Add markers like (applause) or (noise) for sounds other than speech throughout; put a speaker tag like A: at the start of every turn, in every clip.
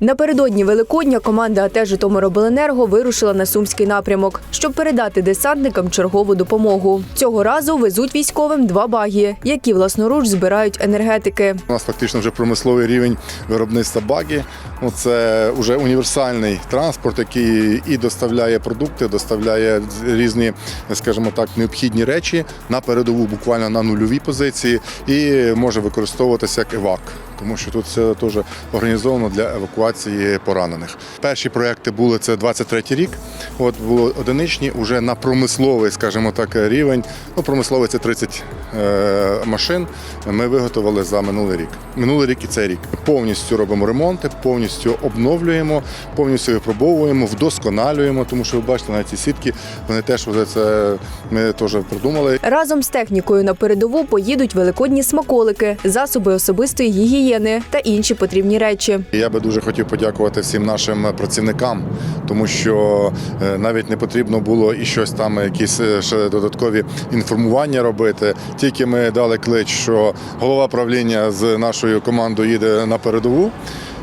A: Напередодні Великодня команда АТ «Житомиробленерго» вирушила на сумський напрямок, щоб передати десантникам чергову допомогу. Цього разу везуть військовим два баги, які власноруч збирають енергетики.
B: У нас фактично вже промисловий рівень виробництва багі. Ну, Це вже універсальний транспорт, який і доставляє продукти, доставляє різні, скажімо так, необхідні речі на передову, буквально на нульові позиції, і може використовуватися як евак, тому що тут все теж організовано для евакуації поранених. Перші проекти були це 23 рік. От були одиничні, вже на промисловий, скажімо так, рівень. Ну, промисловий це 30 е, машин. Ми виготовили за минулий рік. Минулий рік і цей рік. Повністю робимо ремонти, повністю обновлюємо, повністю випробовуємо, вдосконалюємо, тому що ви бачите, навіть ці сітки, вони теж вже це ми теж придумали.
A: Разом з технікою на передову поїдуть великодні смаколики, засоби особистої гігієни та інші потрібні речі.
B: Я би дуже хотів подякувати всім нашим працівникам, тому що е, навіть не потрібно було і щось там, якісь е, ще додаткові інформування робити. Тільки ми дали клич, що голова правління з нашою командою їде на передову.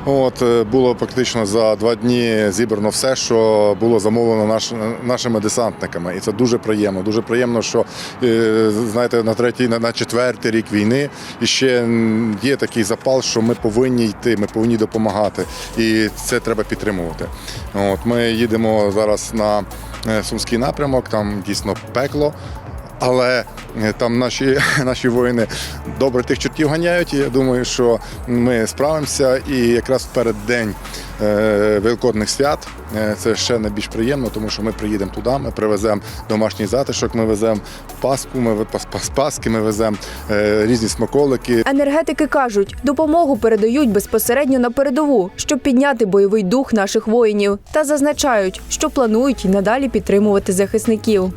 B: От е, було практично за два дні зібрано все, що було замовлено наш, нашими десантниками, і це дуже приємно. Дуже приємно, що е, знаєте, на третій, на, четвертий рік війни і ще є такий запал, що ми повинні йти, ми повинні допомагати, і це треба підтримувати. От ми їдемо зараз на е, сумський напрямок, там дійсно пекло. Але е, там наші, (laughs) наші воїни добре тих чортів ганяють. І я думаю, що ми справимося. І якраз в переддень е, Великодних свят е, це ще найбільш приємно, тому що ми приїдемо туди, ми привеземо домашній затишок, ми веземо паску, ми паски, ми веземо різні смаколики.
A: Енергетики кажуть, допомогу передають безпосередньо на передову, щоб підняти бойовий дух наших воїнів, та зазначають, що планують і надалі підтримувати захисників.